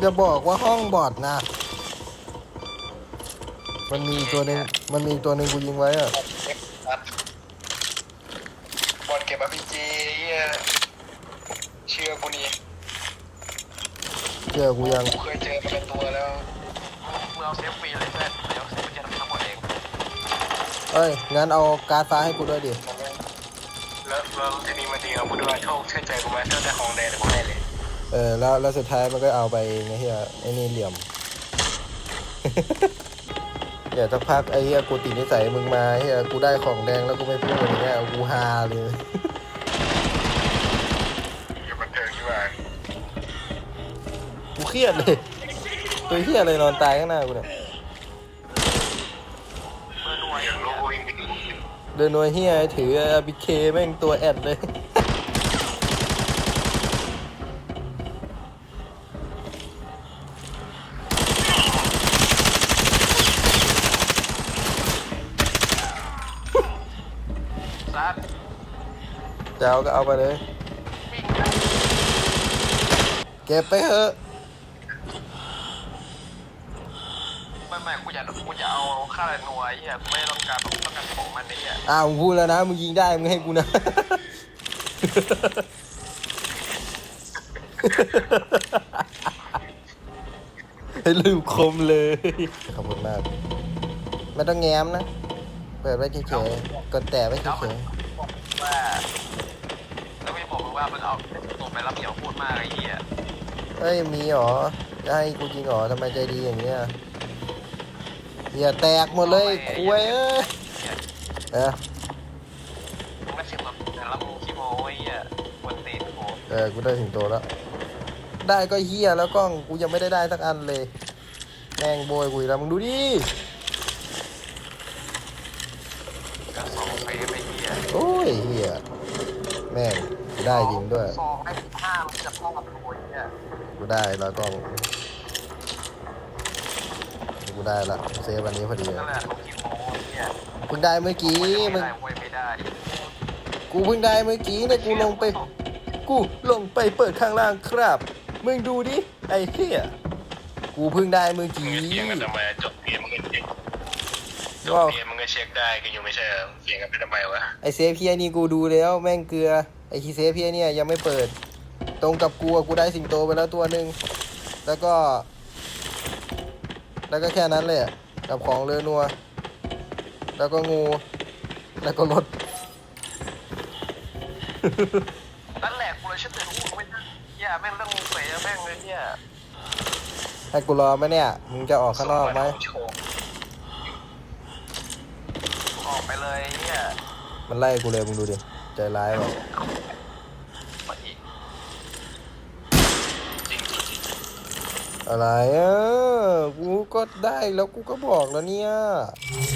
อย่าบอกว่าห้องบอดนะ มันมีตัวหนึ่งมันมีตัวหนึ่งกูยิงไว้อะบอลเก็บอพีจีเชื่อกูนี่เชื่อกูยัง กูเคยเจอมาเป็นตัวแล้วมึงเอาเซฟฟรีเลยเพื่อนเดี๋ยวเซฟมันจะทำทั้งหมดเองเอ้ย งั้นเอาการ์ดฟ้าให้กูด้วยดิ แล้วแล้วทีนี้มันดีเอากูด้วยโชคเชื่อใจกูไหมถ้าได้ของแดงเดี๋ยวกูให้เลย เออแล้วแล้วสุดท้ายมันก็เอาไปไงเฮียไอ้นี่เหลี่ยม เดี๋ยวสักพักไอ้เฮียกูติดนิสัยมึงมาเฮียกูได้ของแดงแล้วกูไม่พูดอย่างเงี้ยกูฮาเลย อยู่บันเทิงที่ว่ากูเครียดเลย ตัวเฮียอะไรนอนตายข้างหน้ากูเนี่ยเมื่อหน่วยอยากรู้กูยิงเดินหน่วยเฮียถืออาบิเคแม่งตัวแอดเลย จะเอาก็เอาไปเลยวิ่งนะเก็บไปเถอะ ไม่ไม่กูอยากกูอยากเอาค่าแรงหน่วยเฮียกูไม่ต้องการแบบต้องการของมันไอ้เฮียอ้าวมึงพูดแล้วนะ มึงยิงได้ มึงให้กูนะ ให้ลืมคมเลย ขอบคุณมาก ไม่ต้องแง้มนะ เปิดไว้เฉยๆ กดแต่ไว้เฉแล้วมันยบอกว่าแล้ วไม่บอกมึงว่ามึงเอาตัวไปรับเหนียวพูดมากไอ้เฮียๆเอ้ยมีเหรอจะให้กูจริงเหรอทำไมใจดีอย่างเงี้ยอย่าแตกหมดเลยคุยเอ้ยเฮียเออมึงไม่เสียงตัวแต่ละมึงขี้โม้ไอ้เฮียกวนตีนกูเออกูได้ถึงโตแล้ว ได้ก็เฮียแล้วกล้องกูยังไม่ได้ได้สักอันเลยแม่งโบยกูอีกแล้วมึงดูดิกระสองไปไอ้เฮียโอ้ยเฮียแม่งกู ได้จริงด้วย สองได้ห้ามันจะเข้ากับโวยเนี่ยกูได้แล้วกล้องกูได้ละเซฟวันนี้พอดีนั่นแหละของกินโมเนี่ยเพิ่งได้เมื่อกี้ไม่มึงได้เว้ยไม่ได้กูเพิ่งได้เมื่อกี้เนี่ยกูลงไป กูลงไปเปิดข้างล่างครับ มึงดูดิไอ้เฮียกูเพิ่งได้เมื่อกี้เสียงกันทำไมจบเกมมึงก็เช็คจบว้าวเกมมึงก็เช็คได้ก็อยู่ไม่ใช่เหรอเสียงกันไปทำไมวะไอเซฟเพียนี่กูดูแล้วแม่งเกลือ ไอคีเซฟเพียเนี่ยยังไม่เปิด ตรงกับกูอะกูได้สิงโตไปแล้วตัวหนึ่งแล้วก็ แล้วก็แค่นั้นเลยอะกับของเรือนัว แล้วก็งู แล้วก็รถนั่นแหละกูเลยเชื่อเตือนกูไม่ได้เฮียแม่งเรื่องเฟยแม่งเลยเฮียให้กูรอไหมเนี่ย มึงจะออกข้างนอกไหมโชว์ออกไปเลยเฮียมันไล่กูเลยมึงดูดิ ใจร้ายว่ะมาอีกจริงจริงจริงอะไรอะกูก็ได้แล้วกูก็บอกแล้วเนี่ยเ